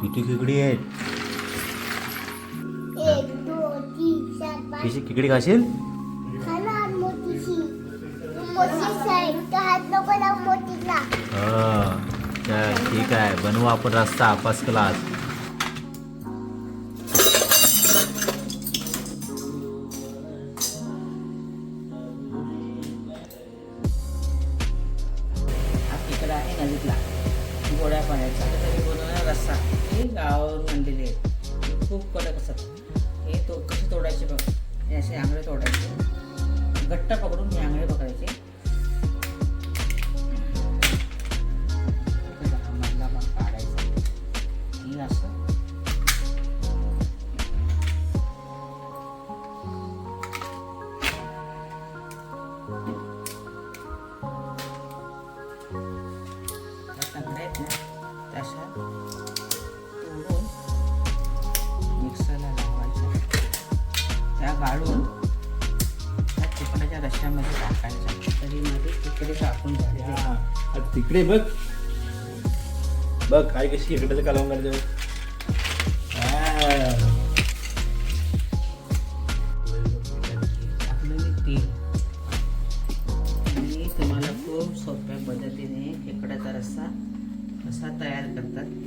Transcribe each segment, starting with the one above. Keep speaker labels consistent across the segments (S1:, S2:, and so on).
S1: किती खेकडी आहेत?
S2: एक दोन तीन चार पाच.
S1: किती खेकडी खाशील? हा चल ठीक आहे. बनवू आपण रस्ता फर्स्ट क्लास
S3: हा तिकडा आहे नदीतला गोड्या पाण्याचा. तर तरी बनवणार रस्सा हे गावावरून आणलेले आहेत खूप कडक असतात. हे तो कसे तोडायचे बघ. हे असे आंगळे तोडायचे. घट्ट पकडून हे आंगळे पकडायचे. हे असं. गाळून त्या तिकडाच्या रश्श्यामध्ये टाकायच्या तरी मध्ये तिकडे टाकून झाले
S1: तिकडे बघ. बघ काय कशी खेकड्याचं कालवून करायचं
S3: टाकलं मी तेल आणि तुम्हाला खूप सोप्या पद्धतीने खेकड्याचा रस्सा कसा तयार करतात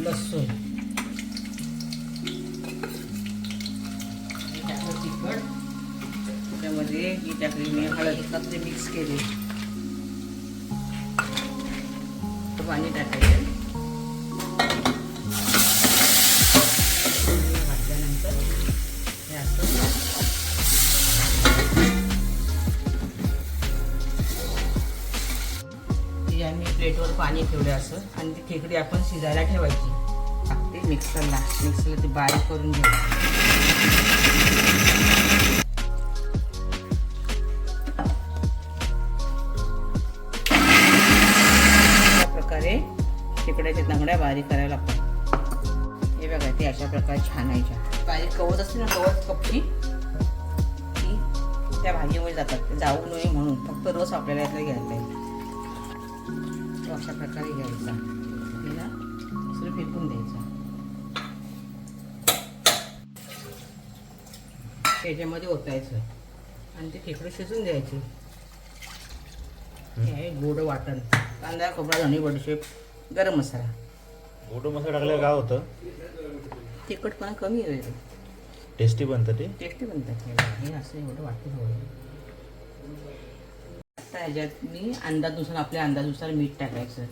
S3: लसूण. त्याच्यामध्ये ही टाकली मी हळद टाकली मिक्स केली. पाणी टाकायचं. घातल्यानंतर हे असं. ती आम्ही प्लेटवर पाणी ठेवलं असं. आणि ती खेकडी आपण शिजायला ठेवायची. टाकते मिक्सरला मिक्सरला ती बारीक करून घ्यायची. खेकड्याच्या लंगड्या बारीक करायला लागतात. हे बघा ते अशा प्रकारे छानायच्या बारीक कवच असते ना कवत कपची ती त्या भाजीमध्ये जातात. जाऊ नये म्हणून. फक्त रस आपल्याला यातला घ्यायचा आहे. तो अशा प्रकारे घ्यायचा. तिला दुसरं फेकून द्यायचा. त्याच्यामध्ये ओतायचं. आणि ते खेकडे शिजून द्यायचे. हे आहे गोड वाटण. कांदा खोबरा धणी बडीशेप गरम मसाला.
S1: मोठं मसाला टाकल्यावर काय होतं?
S3: तिखटपणा कमी येतो
S1: टेस्टी बनतं ते?
S3: टेस्टी बनतात हे. हे असं एवढं वाटतं थोडं. आता ह्याच्यात मी अंदाजनुसार आपल्या अंदाजनुसार मीठ टाकायचं.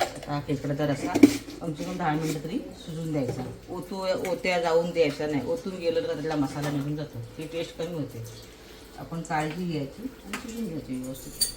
S3: आता खेकड्याचा रसा कमसे कम दहा मिनटं तरी शिजून द्यायचा. ओतू ओत्या जाऊन द्यायचा नाही. ओतून गेलं तर त्यातला मसाला निघून जातो. ती टेस्ट कमी होते. आपण काळजी घ्यायची आणि शिजून घ्यायची व्यवस्थित.